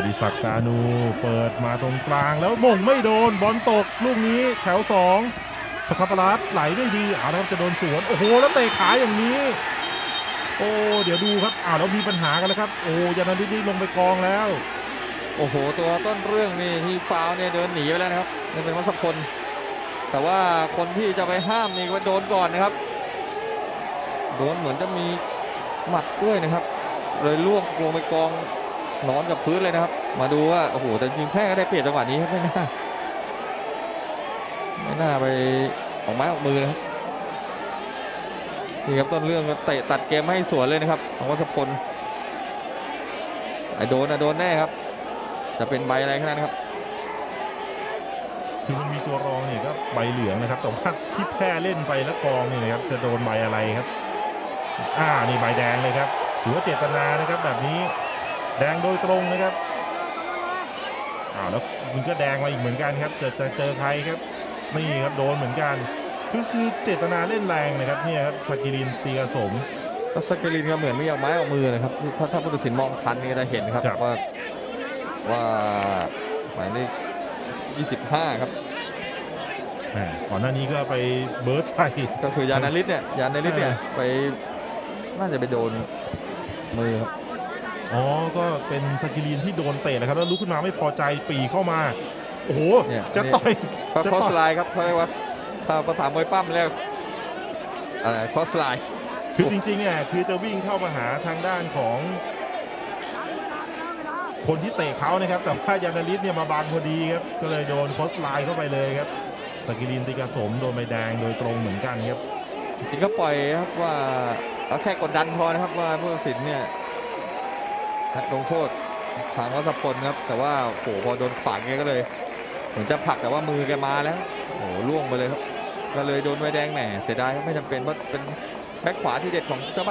อดิศักดิ์กานูเปิดมาตรงกลางแล้วมงไม่โดนบอลตกลูกนี้แถวสองสคาปารัสไหลได้ดีเอาแล้วจะโดนสวนโอ้โหแล้วเตะขาอย่างนี้ โอ้เดี๋ยวดูครับอ้าวแล้วมีปัญหากันแล้วครับ โอ้ยานาดินี่ลงไปกองแล้ว โอ้โห ตัวต้นเรื่องนี่ที่ฟาวเนี่ยเดินหนีไปแล้วนะครับนี่เป็นวัชพลแต่ว่าคนที่จะไปห้ามนี่ก็โดนก่อนนะครับ โดนเหมือนจะมีหมัดด้วยนะครับ เลยล่วงลงไปกอง นอนกับพื้นเลยนะครับ มาดูว่าโอ้โหแต่จริงแพ้ก็ได้เปรียบจังหวะนี้ครับไม่น่าไม่น่าไปออกไม้ออกมือนะครับนี่ครับต้นเรื่องก็เตะตัดเกมให้สวนเลยนะครับของวัชพลไอ้โดนอะโดนแน่ครับ จะเป็นใบอะไรขนาดนั้นครับคือมันมีตัวรองเนี่ยก็ใบเหลืองนะครับแต่ว่าที่แพ้เล่นไปแล้วกองนี่นะครับจะโดนใบอะไรครับ อ่านี่ใบแดงเลยครับถือว่าเจตนานะครับแบบนี้ แดงโดยตรงนะครับอ้าวแล้วมันก็แดงมาอีกเหมือนกันครับจะจะเจอใครครับนี่ครับโดนเหมือนกันคือคือเจตนาเล่นแรงนะครับเนี่ยครับสกิรินตีกระสมก็สกลินก็เหมือนไม่อยากไม้ออกมือนะครับถ้าถ้าผู้ตัดสินมองทันนี่ก็จะเห็นครับครับว่าว่าหมายเลข25 ครับแหมก่อนหน้านี้ก็ไปเบิร์ดใส่ก็คือยานาริสเนี่ยยานาริสเนี่ยเออไปน่าจะไปโดนมือครับ อ๋อ ก็เป็นสกิรินที่โดนเตะนะครับ แล้วลุกขึ้นมาไม่พอใจปรีเข้ามา โอ้โห เนี่ยจะนี่ต่อยก็จะคต่ออสไลน์ครับเขาเรียกว่าถ้าภาษามวยปั้มแล้วอะไรคอสไลน์คือจริงๆเนี่ยคือจะวิ่งเข้ามาหาทางด้านของ คนที่เตะเขานะครับ แต่ว่ายานาริสเนี่ยมาบังพอดีครับ ก็เลยโดนโคสไลน์เข้าไปเลยครับสกิลินติกาสมโดนใบแดงโดยตรงเหมือนกันครับ จริงๆก็ปล่อยครับว่าเอาแค่กดดันพอนะครับว่าผู้ตัดสินเนี่ย ลงโทษทางวัชพลครับ แต่ว่าโอ้โหพอโดนขวางแกก็เลย เหมือนจะผลักแต่ว่ามือแกมาแล้วโอ้โหล่วงไปเลยครับ ก็เลยโดนใบแดงแหมเสียดายครับไม่จำเป็นเพราะเป็นแบ็คขวาที่เด็ดของเจ้าบ้าน